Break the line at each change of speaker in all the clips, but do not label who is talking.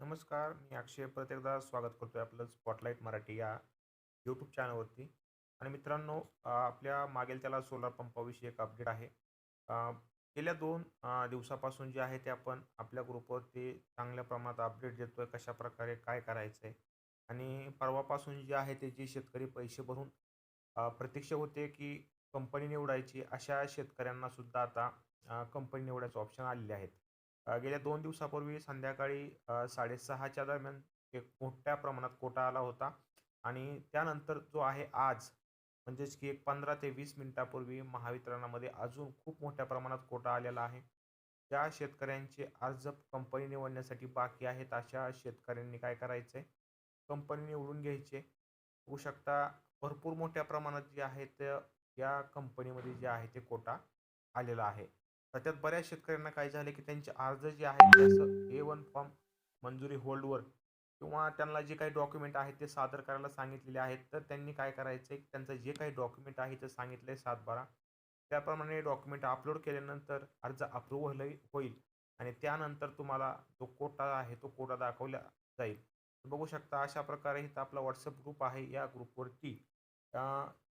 नमस्कार, मी अक्षय परत एकदा स्वागत आहे आपलं स्पॉटलाईट मराठी या यूट्यूब चॅनलवरती. आणि मित्रांनो आपल्या मागेल त्याला सोलार पंपाविषयी एक अपडेट आहे. गेल्या दोन दिवसापासून जे आहे ते आपण आपल्या ग्रुपवरती चांगल्या प्रमाणात अपडेट देतो आहे कशाप्रकारे काय करायचं आहे आणि परवापासून जे आहे ते जे शेतकरी पैसे भरून प्रतीक्षा होते की कंपनी निवडायची अशा शेतकऱ्यांना सुद्धा आता कंपनी निवडायचं ऑप्शन आलेले आहेत. गेल्या दोन दिवसापूर्वी संध्याकाळी साडेसहाच्या दरम्यान एक मोठ्या प्रमाणात कोटा आला होता आणि त्यानंतर जो आहे आज म्हणजेच की एक 15 ते वीस मिनिटापूर्वी महावितरणामध्ये अजून खूप मोठ्या प्रमाणात कोटा आलेला आहे. ज्या शेतकऱ्यांचे अर्ज कंपनी निवडण्यासाठी बाकी आहेत अशा शेतकऱ्यांनी काय करायचंय, कंपनी निवडून घ्यायचे होऊ शकता भरपूर मोठ्या प्रमाणात जे आहे ते या कंपनीमध्ये जे आहे ते कोटा आलेला आहे. तर त्यात बऱ्याच शेतकऱ्यांना काय झाले की त्यांचे अर्ज जे आहेत ए वन फॉर्म मंजुरी होल्डवर किंवा त्यांना जे काही डॉक्युमेंट आहेत ते सादर करायला सांगितलेले आहेत. तर त्यांनी काय करायचं आहे त्यांचं जे काही डॉक्युमेंट आहे ते सांगितलं आहे सात बारा त्याप्रमाणे डॉक्युमेंट अपलोड केल्यानंतर अर्ज अप्रूव्ह होईल होईल आणि त्यानंतर तुम्हाला जो कोटा आहे तो कोटा दाखवला जाईल. बघू शकता अशा प्रकारे इथं आपला व्हॉट्सअप ग्रुप आहे. या ग्रुपवरती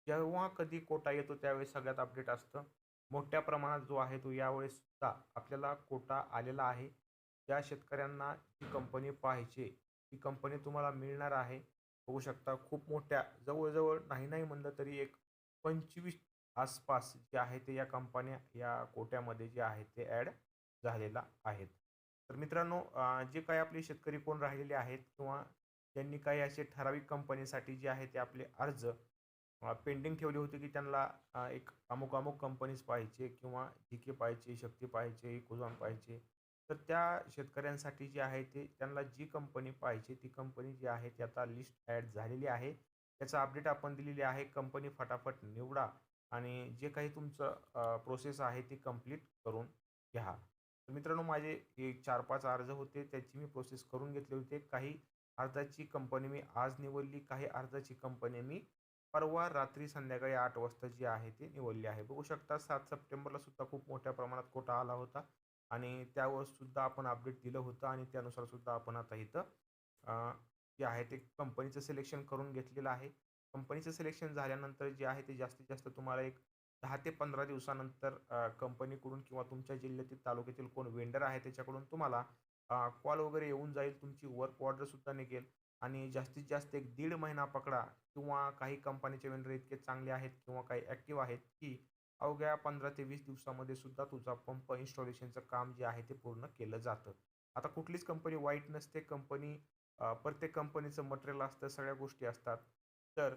जेव्हा कधी कोटा येतो त्यावेळेस सगळ्यात अपडेट असतं. मोठ्या प्रमाणात जो आहे तो यावेळेस सुद्धा आपल्याला कोटा आलेला आहे. ज्या शेतकऱ्यांना जी कंपनी पाहिजे ती कंपनी तुम्हाला मिळणार आहे. बघू शकता खूप मोठ्या जवळजवळ नाही, नाही म्हणलं तरी एक 25 आसपास जे आहे ते या कंपन्या या कोट्यामध्ये जे आहे ते ॲड झालेला आहेत. तर मित्रांनो जे काही आपले शेतकरी कोण राहिलेले आहेत किंवा त्यांनी काही असे ठराविक कंपनीसाठी जे आहे ते आपले अर्ज पेंडिंग ठेवली होती की त्यांना एक अमुक-अमुक कंपनीज पाहिजे किंवा झिके पाहिजे, शक्ती पाहिजे, इकोझॉन पाहिजे. तर त्या शेतकऱ्यांसाठी जे आहे ते त्यांना जी कंपनी पाहिजे ती कंपनी जी आहे ती आता लिस्ट ॲड झालेली आहे. त्याचा अपडेट आपण दिलेली आहे. कंपनी फटाफट निवडा आणि जे काही तुमचं प्रोसेस आहे ती कंप्लीट करून घ्या. तर मित्रांनो माझे एक 4-5 अर्ज होते त्याची मी प्रोसेस करून घेतले होते. काही अर्जाची कंपनी मी आज निवडली, काही अर्जाची कंपनी मी परवा रात्री संध्याकाळी आठ वाजता जी आहे ती निवडली आहे. बघू शकता सात सप्टेंबरला सुद्धा खूप मोठ्या प्रमाणात कोटा आला होता आणि त्यावर सुद्धा आपण अपडेट दिलं होतं आणि त्यानुसार सुद्धा आपण आता इथं जे आहे ते कंपनीचं सिलेक्शन करून घेतलेलं आहे. कंपनीचं सिलेक्शन झाल्यानंतर जे आहे ते जास्तीत जास्त तुम्हाला एक दहा ते 15 दिवसानंतर कंपनीकडून किंवा तुमच्या जिल्ह्यातील तालुक्यातील कोण वेंडर आहे त्याच्याकडून तुम्हाला कॉल वगैरे येऊन जाईल. तुमची वर्क ऑर्डर सुद्धा निघेल आणि जास्तीत जास्त एक दीड महिना पकडा किंवा काही कंपनीचे वेंडर इतके चांगले आहेत किंवा काही ॲक्टिव्ह आहेत की अवघ्या 15 ते वीस दिवसामध्ये सुद्धा तुझा पंप इन्स्टॉलेशनचं काम जे आहे ते पूर्ण केलं जातं. आता कुठलीच कंपनी वाईट नसते. कंपनी प्रत्येक कंपनीचं मटेरियल असतं, सगळ्या गोष्टी असतात. तर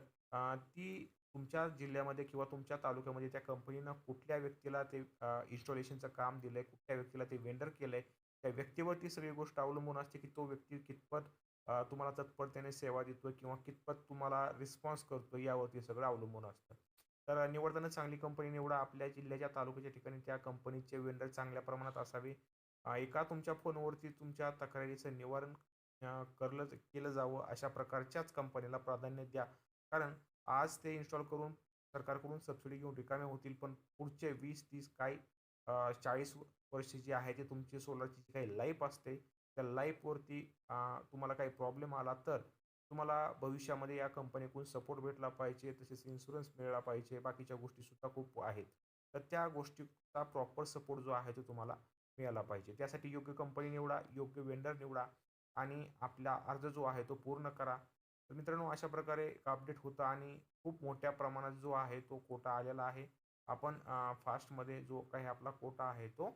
ती तुमच्या जिल्ह्यामध्ये किंवा तुमच्या तालुक्यामध्ये त्या कंपनीनं कुठल्या व्यक्तीला ते इन्स्टॉलेशनचं काम दिलंय, कुठल्या व्यक्तीला ते वेंडर केलंय, त्या व्यक्तीवरती सगळी गोष्ट अवलंबून असते की तो व्यक्ती कितपत तुम्हाला तत्परतेने सेवा देतो किंवा कितपत तुम्हाला रिस्पॉन्स करतो यावरती सगळं अवलंबून असतं. तर निवडताना चांगली कंपनी निवडा. आपल्या जिल्ह्याच्या, तालुक्याच्या ठिकाणी त्या कंपनीचे वेंडर चांगल्या प्रमाणात असावे. एका तुमच्या फोनवरती तुमच्या तक्रारीचं निवारण करलं केलं जावं अशा प्रकारच्याच कंपनीला प्राधान्य द्या. कारण आज ते इन्स्टॉल करून सरकारकडून सबसिडी घेऊन रिकामे होतील. पण पुढचे वीस तीस काही चाळीस वर्ष जी आहे ते तुमची सोलारची जी काही लाईफ असते, त्या लाईफवरती तुम्हाला काही प्रॉब्लेम आला तर तुम्हाला भविष्यामध्ये या कंपनीकडून सपोर्ट भेटला पाहिजे. तसेच इन्शुरन्स मिळाला पाहिजे. बाकीच्या गोष्टीसुद्धा खूप आहेत. तर त्या गोष्टीचा प्रॉपर सपोर्ट जो आहे तो तुम्हाला मिळाला पाहिजे. त्यासाठी योग्य कंपनी निवडा, योग्य वेंडर निवडा आणि आपला अर्ज जो आहे तो पूर्ण करा. तर मित्रांनो अशा प्रकारे एक अपडेट होतं आणि खूप मोठ्या प्रमाणात जो आहे तो कोटा आलेला आहे. आपण फास्टमध्ये जो काही आपला कोटा आहे तो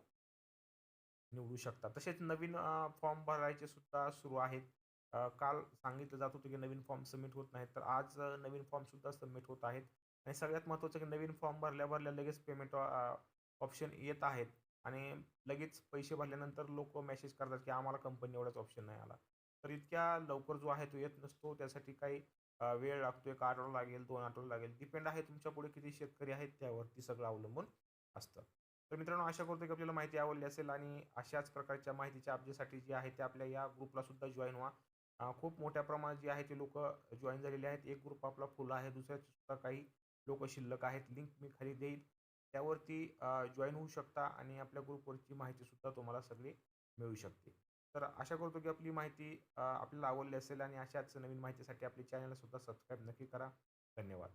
निवडू शकता. तसेच नवीन फॉर्म भरायचे सुद्धा सुरू आहेत. काल सांगितलं जात होतं की नवीन फॉर्म सबमिट होत नाहीत. तर आज नवीन फॉर्म सुद्धा सबमिट होत आहेत आणि सगळ्यात महत्त्वाचं की नवीन फॉर्म भरल्या-भरल्या लगेच पेमेंट ऑप्शन येत आहेत आणि लगेच पैसे भरल्यानंतर लोक मेसेज करतात की आम्हाला कंपनी एवढाच ऑप्शन नाही आला. तर इतक्या लवकर जो आहे तो येत नसतो. त्यासाठी काही वेळ लागतो. एक आठवडा लागेल, दोन आठवडे लागेल. डिपेंड आहे तुमच्यापुढे किती शेतकरी आहेत त्यावरती सगळं अवलंबून असतं. तर मित्रांनो आशा करतो की आपल्याला माहिती आवडली असेल आणि अशाच प्रकारच्या माहितीच्या अपडेटसाठी जे आहे ते आपल्या या ग्रुपला सुद्धा जॉईन व्हा. खूप मोठ्या प्रमाणात जे आहे ते लोक जॉइन झालेले आहेत. एक ग्रुप आपला फुल आहे. दुसऱ्याचे सुद्धा काही लोक शिल्लक आहेत. लिंक मी खाली देईल. त्यावरती जॉईन होऊ शकता आणि आपल्या ग्रुपवरची माहिती सुद्धा तुम्हाला सगळी मिळू शकते. तर आशा करतो की आपली माहिती आपल्याला आवडली असेल आणि अशाच नवीन माहितीसाठी आपल्या चॅनलसुद्धा सबस्क्राईब नक्की करा धन्यवाद